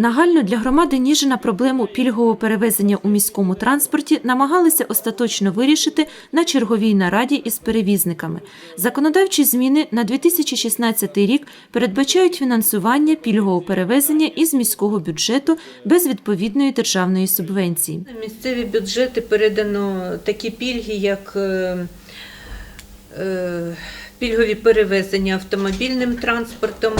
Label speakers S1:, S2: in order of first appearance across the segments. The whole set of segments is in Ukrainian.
S1: Нагально для громади Ніжина проблему пільгового перевезення у міському транспорті намагалися остаточно вирішити на черговій нараді із перевізниками. Законодавчі зміни на 2016 рік передбачають фінансування пільгового перевезення із міського бюджету без відповідної державної субвенції.
S2: На місцеві бюджети передано такі пільги, як е, е, пільгові перевезення автомобільним транспортом.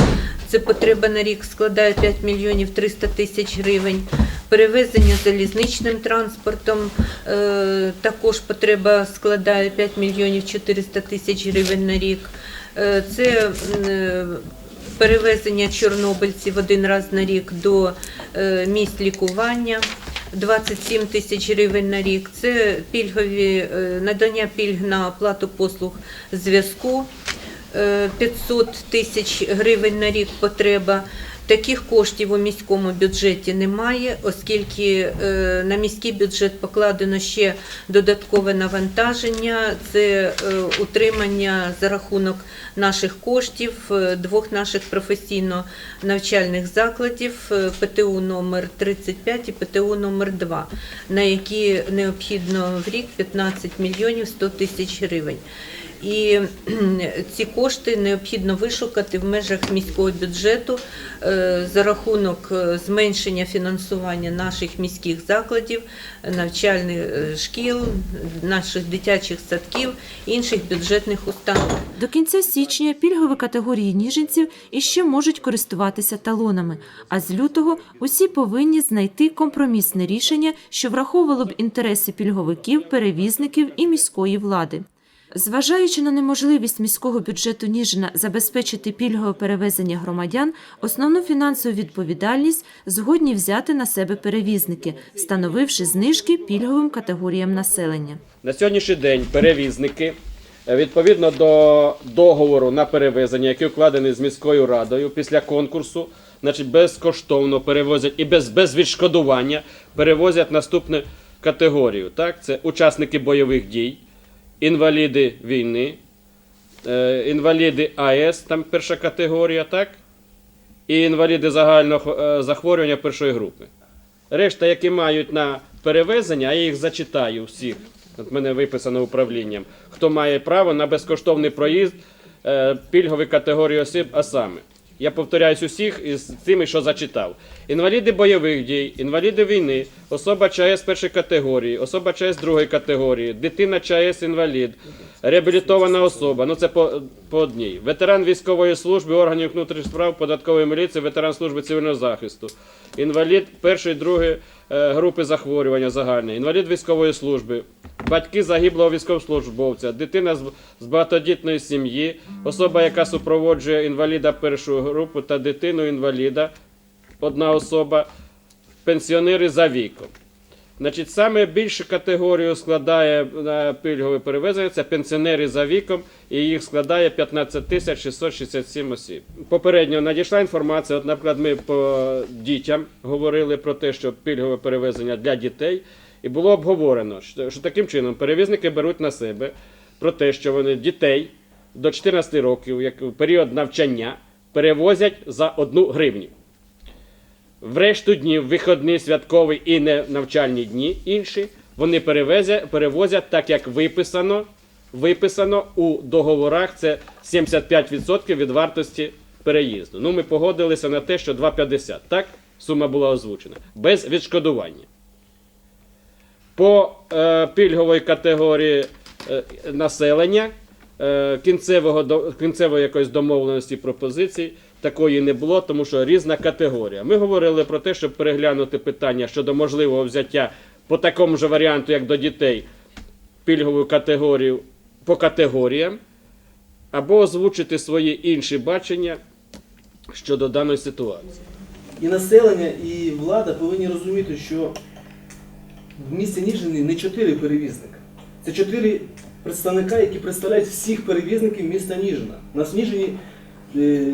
S2: Це потреба на рік складає 5 мільйонів 300 тисяч гривень. Перевезення залізничним транспортом е, також потреба складає 5 мільйонів 400 тисяч гривень на рік. Е, Це е, перевезення чорнобильців один раз на рік до місць лікування. 27 тисяч гривень на рік. Це пільгові е, надання пільг на оплату послуг зв'язку. Е, 500 тисяч гривень на рік потреба. Таких коштів у міському бюджеті немає, оскільки е, на міський бюджет покладено ще додаткове навантаження. Це е, утримання за рахунок наших коштів е, двох наших професійно-навчальних закладів ПТУ номер 35 і ПТУ номер 2, на які необхідно в рік 15 мільйонів 100 тисяч гривень. І ці кошти необхідно вишукати в межах міського бюджету за рахунок е, зменшення фінансування наших міських закладів, навчальних е, шкіл, наших дитячих садків, інших бюджетних установ.
S1: До кінця січня пільгові категорії ніженців іще можуть користуватися талонами, а з лютого усі повинні знайти компромісне рішення, що враховувало б інтереси пільговиків, перевізників і міської влади. Зважаючи на неможливість міського бюджету Ніжина забезпечити пільгове перевезення громадян, основну фінансову відповідальність згодні взяти на себе перевізники, встановивши знижки пільговим категоріям населення.
S3: На сьогоднішній день перевізники е, відповідно до договору на перевезення, який укладений з міською радою після конкурсу, значить безкоштовно перевозять і без, без відшкодування перевозять наступну категорію. Так? Це учасники бойових дій, інваліди війни, е, інваліди АЕС, там перша категорія, так? І інваліди загального е, захворювання першої групи. Решта, які мають на перевезення, я їх зачитаю всіх. От мене виписано управлінням. Хто має право на безкоштовний проїзд е, пільгові категорії осіб, а саме. Я повторяюсь усіх із тими, що зачитав. Інваліди бойових дій, інваліди війни, особа ЧАЕС першої категорії, особа ЧАЕС другої категорії, дитина ЧАЕС інвалід, реабілітована особа, ну це по, по одній. Ветеран військової служби, органів внутрішніх справ, податкової міліції, ветеран служби цивільного захисту, інвалід першої, другої групи захворювання загальне, інвалід військової служби, батьки загиблого військовослужбовця, дитина з багатодітної сім'ї, особа, яка супроводжує інваліда першої групи та дитину інваліда, одна особа, пенсіонери за віком. Значить, саме більшу категорію складає пільгове перевезення це пенсіонери за віком, і їх складає 15 тисяч 667 осіб. Попередньо надійшла інформація. От, наприклад, ми по дітям говорили про те, що пільгове перевезення для дітей, і було обговорено, що, таким чином перевізники беруть на себе про те, що вони дітей до 14 років, як у період навчання, перевозять за одну гривню. В решту днів, вихідні, святкові і не навчальні дні інші, вони перевезя- перевозять так, як виписано, виписано у договорах. Це 75% від вартості переїзду. Ну, ми погодилися на те, що 2,50. Так, сума була озвучена. Без відшкодування. По е, пільговій категорії е, населення е, кінцевого, до- кінцевої якоїсь домовленості пропозицій такої не було, тому що різна категорія. Ми говорили про те, щоб переглянути питання щодо можливого взяття по такому ж варіанту, як до дітей, пільгову категорію по категоріям, або озвучити свої інші бачення щодо даної ситуації.
S4: І населення, і влада повинні розуміти, що в місті Ніжині не чотири перевізника. Це чотири представника, які представляють всіх перевізників міста Ніжина. У нас в Ніжині е,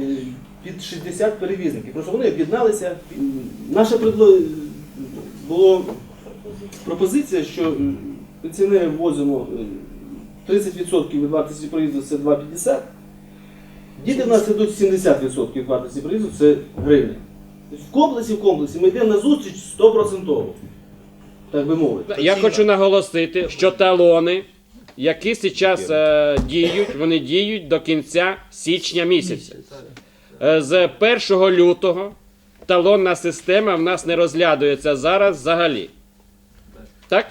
S4: під 60 перевізників. Просто вони об'єдналися. Наша предло... була пропозиція, що е, пенсіонери ввозимо е, 30% від вартості проїзду це 2,50. Діти в нас йдуть 70% від вартості проїзду, це гривня. Тобто в комплексі, в комплексі ми йдемо на зустріч 100%. Так би мовити.
S3: Я хочу наголосити, що талони, які зараз е, діють, вони діють до кінця січня місяця. Е, з 1 лютого талонна система в нас не розглядується зараз взагалі. Так?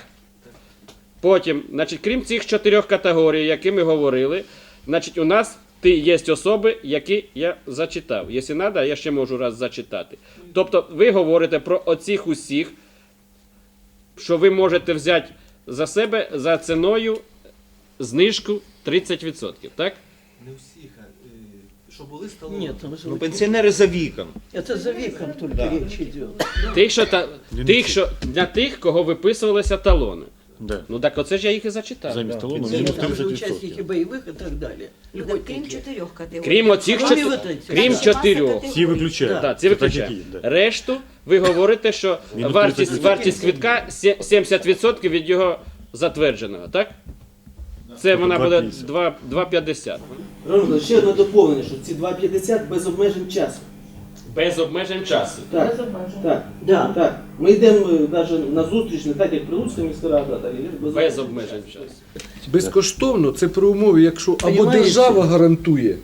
S3: Потім, значить, крім цих чотирьох категорій, які ми говорили, значить, у нас є особи, які я зачитав. Якщо треба, я ще можу раз зачитати. Тобто, ви говорите про оцих усіх, що ви можете взяти за себе за ціною знижку 30%, так?
S4: Не всіх, а що були столові.
S5: Нет, там же
S6: Ну, пенсионеры за віком.
S5: это за веком только речь идет.
S3: Тих, що, та, тих, що, для тих, кого виписувалися талони.
S7: Да.
S3: Ну так оце ж я їх і зачитав.
S7: Замість талону
S5: Нет,
S7: мінус
S5: там же
S7: 30%.
S5: участники боевых и так далее.
S8: Крім
S5: Льготники.
S8: чотирьох категорій.
S3: Крім оцих
S5: Кроме
S3: чотирьох.
S5: вот этих.
S3: Крім
S5: Да.
S3: чотирьох.
S7: Всі виключають.
S3: Так, ці
S7: Це так,
S3: виключають.
S7: як є, да.
S3: Решту ви говорите, що
S7: Мінус
S3: вартість,
S7: 30%.
S3: вартість квитка сє- 70% від його затвердженого, так? Це вона буде
S7: 2,50.
S3: 2 2,50.
S4: Роман, ще одне доповнення, що ці 2,50 без обмежень часу.
S3: Без обмежень часу.
S4: Так, так,
S5: Да.
S4: так. Ми йдемо навіть на зустріч не так, як Прилуцька міська рада, так і без,
S3: Без обмежень часу.
S9: Безкоштовно це при умові, якщо або держава гарантує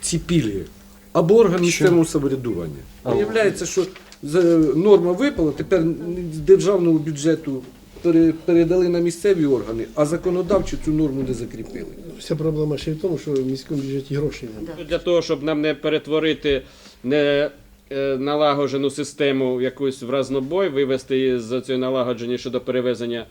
S9: ці пільги, або орган місцевого самоврядування. Виявляється, що за- норма випала, тепер з державного бюджету передали на місцеві органи, а законодавчо цю норму не закріпили.
S10: Вся проблема ще й в тому, що в міському бюджеті грошей немає.
S3: Для того, щоб нам не перетворити не е, налагоджену систему якусь в разнобой, вивести її з цієї налагодження щодо перевезення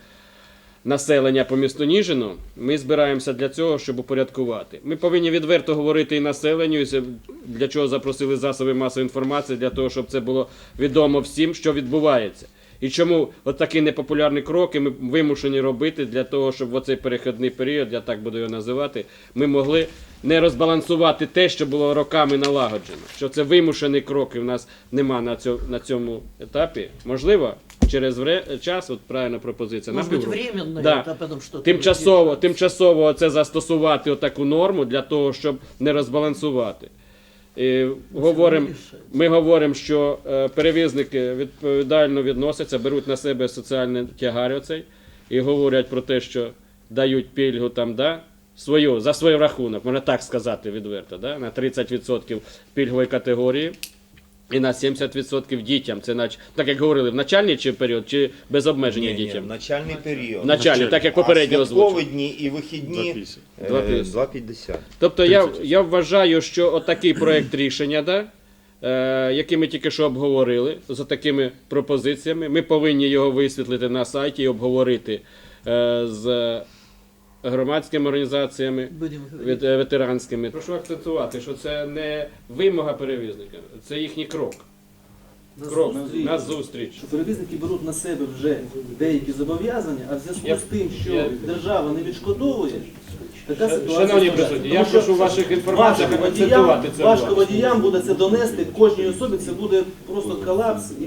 S3: населення по місту Ніжину, ми збираємося для цього, щоб упорядкувати. Ми повинні відверто говорити і населенню, і для чого запросили засоби масової інформації, для того, щоб це було відомо всім, що відбувається. І чому от такі непопулярні кроки ми вимушені робити для того, щоб в оцей перехідний період, я так буду його називати, ми могли не розбалансувати те, що було роками налагоджено. Що це вимушений крок, і в нас нема на цьому, на цьому етапі. Можливо, через вре- час, от правильна пропозиція,
S5: быть,
S3: півроку.
S5: временно
S3: Да.
S5: а.
S3: Тимчасово, тимчасово це застосувати отаку норму для того, щоб не розбалансувати. І говоримо, ми говоримо, що е, перевізники відповідально відносяться, беруть на себе соціальний тягар оцей і говорять про те, що дають пільгу там, да, свою, за свій рахунок, можна так сказати відверто, да, на 30% пільгової категорії. І на 70% дітям. Це нач... так як говорили, в начальний чи період, чи без обмеження
S6: Ні, ні,
S3: дітям?
S6: в начальний період.
S3: В начальний, так як попередньо озвучив.
S6: дні і вихідні
S7: 2,50.
S6: е,
S3: 2,50.
S6: 2,50.
S3: Тобто я, я вважаю, що отакий проєкт рішення, да, е, який ми тільки що обговорили, за такими пропозиціями, ми повинні його висвітлити на сайті і обговорити е, з громадськими організаціями, е, ветеранськими. Прошу акцентувати, що це не вимога перевізника, це їхній крок. Крок на зустріч.
S4: що перевізники беруть на себе вже деякі зобов'язання, а в зв'язку
S3: Я-
S4: з тим, що
S3: я-
S4: держава не відшкодовує, така ситуація.
S3: Шановні
S4: складається.
S3: присутні,
S4: Тому
S3: я
S4: що
S3: прошу ваших інформацій
S4: важко
S3: акцентувати
S4: водіям,
S3: це.
S4: важко водіям буде це донести, кожній особі це буде просто колапс і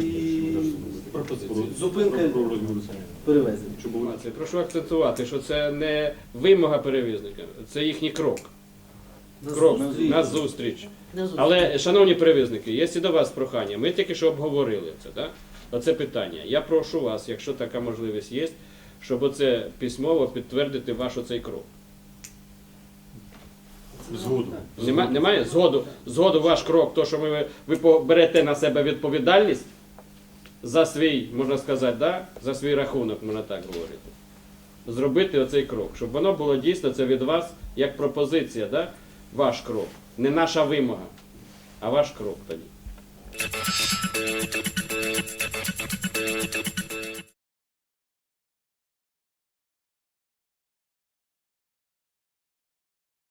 S3: Пропозиції.
S4: зупинка перевезення.
S3: Інформації. Прошу акцентувати, що це не вимога перевізника, це їхній крок. Крок на зустріч. Але, шановні перевізники, є і до вас прохання. Ми тільки що обговорили це, так? Оце питання. Я прошу вас, якщо така можливість є, щоб оце письмово підтвердити ваш оцей крок.
S7: Згоду.
S3: Нема, немає згоду, згоду ваш крок, то що ви, ви берете на себе відповідальність за свій, можна сказати, да, за свій рахунок, можна так говорити, зробити оцей крок, щоб воно було дійсно це від вас як пропозиція, да? ваш крок. Не наша вимога, а ваш крок тоді.